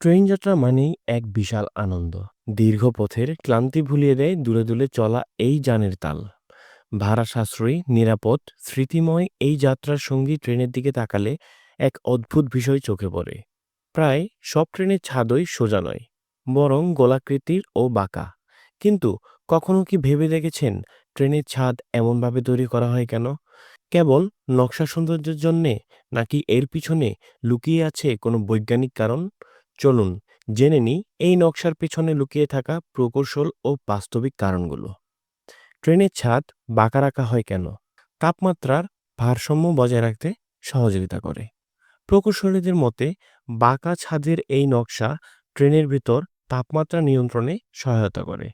Train যাত্রা মানেই এক বিশাল আনন্দ। দীর্ঘ পথের ক্লান্তি ভুলিয়ে দেয় দূরে দূরে চলা এই যানের তাল। ভাড়া সাশ্রয়ী, নিরাপদ, স্মৃতিময় এই যাত্রার সঙ্গী ট্রেনের দিকে তাকালে এক অদ্ভুত বিষয় চোখে পড়ে। প্রায় সব ট্রেনের ছাদই সোজা নয়, বরং গোলাকৃতির ও বাঁকা। কিন্তু কখনো কি ভেবে দেখেছেন ট্রেনের ছাদ এমনভাবে তৈরি করা হয় কেন? কেবল নকশা সৌন্দর্যের জন্যে নাকি এর পিছনে লুকিয়ে আছে কোনো বৈজ্ঞানিক কারণ? চলুন জেনে নিই এই নকশার পেছনে লুকিয়ে থাকা প্রকৌশল ও বাস্তবিক কারণগুলো। ট্রেনের ছাদ বাঁকা রাখা হয় কেন? তাপমাত্রার ভারসাম্য বজায় রাখতে সহযোগিতা করে। প্রকৌশলীদের মতে, বাঁকা ছাদের এই নকশা ট্রেনের ভিতর তাপমাত্রা নিয়ন্ত্রণে সহায়তা করে।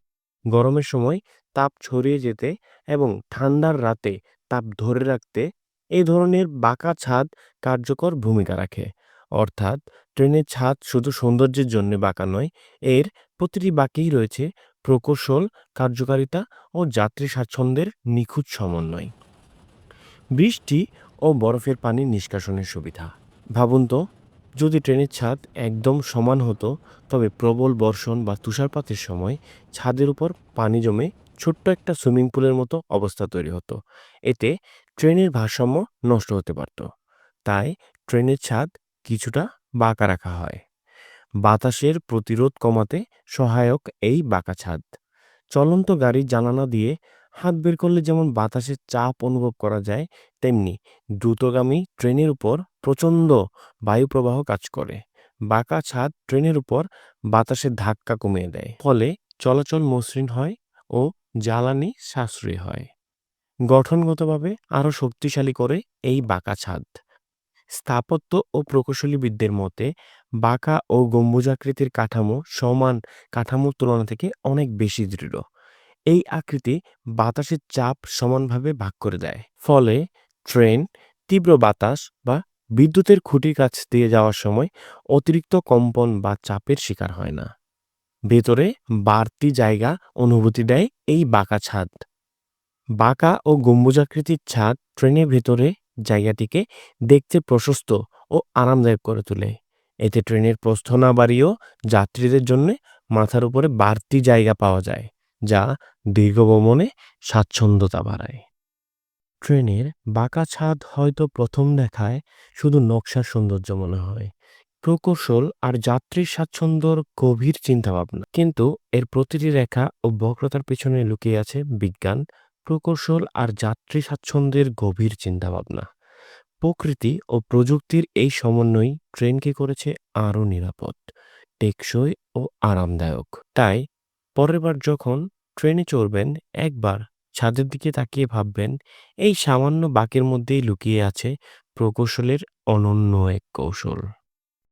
গরমের সময় তাপ ছড়িয়ে যেতে এবং ঠান্ডার রাতে তাপ ধরে রাখতে এই ধরনের বাঁকা ছাদ কার্যকর ভূমিকা রাখে। অর্থাৎ ট্রেনের ছাদ শুধু সৌন্দর্যের জন্য বাঁকা নয়, এর প্রতিটি বাঁকেই রয়েছে প্রকৌশল, কার্যকারিতা ও যাত্রী স্বাচ্ছন্দ্যের নিখুঁত সমন্বয়। বৃষ্টি ও বরফের পানি নিষ্কাশনের সুবিধা। ভাবুন তো যদি ট্রেনের ছাদ একদম সমান হতো তবে প্রবল বর্ষণ বা তুষারপাতের সময় ছাদের উপর পানি জমে ছোট্ট একটা সুইমিং পুলের মতো অবস্থা তৈরি হতো। এতে ট্রেনের ভারসাম্য নষ্ট হতে পারত। তাই ট্রেনের ছাদ কিছুটা বাঁকা রাখা হয়। বাতাসের প্রতিরোধ কমাতে সহায়ক এই বাঁকা ছাদ। চলন্ত গাড়ির জানালা দিয়ে হাত বের করলে যেমন বাতাসের চাপ অনুভব করা যায়, তেমনি দ্রুতগামী ট্রেনের উপর প্রচণ্ড বায়ুপ্রবাহ কাজ করে। বাঁকা ছাদ ট্রেনের উপর বাতাসের ধাক্কা কমিয়ে দেয়, ফলে চলাচল মসৃণ হয় ও জ্বালানি সাশ্রয়ী হয়। গঠনগতভাবে আরও শক্তিশালী করে এই বাঁকা ছাদ। স্থাপত্য ও প্রকৌশলীবিদদের মতে, বাঁকা ও গম্বুজাকৃতির কাঠামো সমান কাঠামোর তুলনা থেকে অনেক বেশি দৃঢ়। এই আকৃতি বাতাসের চাপ সমানভাবে ভাগ করে দেয়। ফলে ট্রেন তীব্র বাতাস বা বিদ্যুতের খুঁটির কাছ দিয়ে যাওয়ার সময় অতিরিক্ত কম্পন বা চাপের শিকার হয় না। ভেতরে বাড়তি জায়গা অনুভূতি দেয় এই বাঁকা ছাদ। বাঁকা ও গম্বুজাকৃতির ছাদ ট্রেনের ভেতরে জায়গাটিকে দেখতে প্রশস্ত ও আরামদায়ক করে তোলে। এতে ট্রেনের প্রস্থ না বাড়িয়েও যাত্রীদের জন্য মাথার উপরে বাড়তি জায়গা পাওয়া যায়, যা দীর্ঘ ভ্রমণে স্বাচ্ছন্দ্যতা বাড়ায়। ট্রেনের বাঁকা ছাদ হয়তো প্রথম দেখায়, শুধু নকশার সৌন্দর্য মনে হয়। প্রকৌশল আর যাত্রীর স্বাচ্ছন্দ্যর গভীর চিন্তাভাবনা। কিন্তু এর প্রতিটি রেখা ও বক্রতার পিছনে লুকিয়ে আছে বিজ্ঞান প্রকৌশল আর যাত্রী স্বাচ্ছন্দ্যের গভীর চিন্তাভাবনা। প্রকৃতি ও প্রযুক্তির এই সমন্বয় ট্রেনকে করেছে আরও নিরাপদ, টেকসই ও আরামদায়ক। তাই, পরের বার যখন ট্রেনে চড়বেন, একবার ছাদের দিকে তাকিয়ে ভাববেন, এই সামান্য বাঁকের মধ্যেই লুকিয়ে আছে প্রকৌশলের অনন্য এক কৌশল।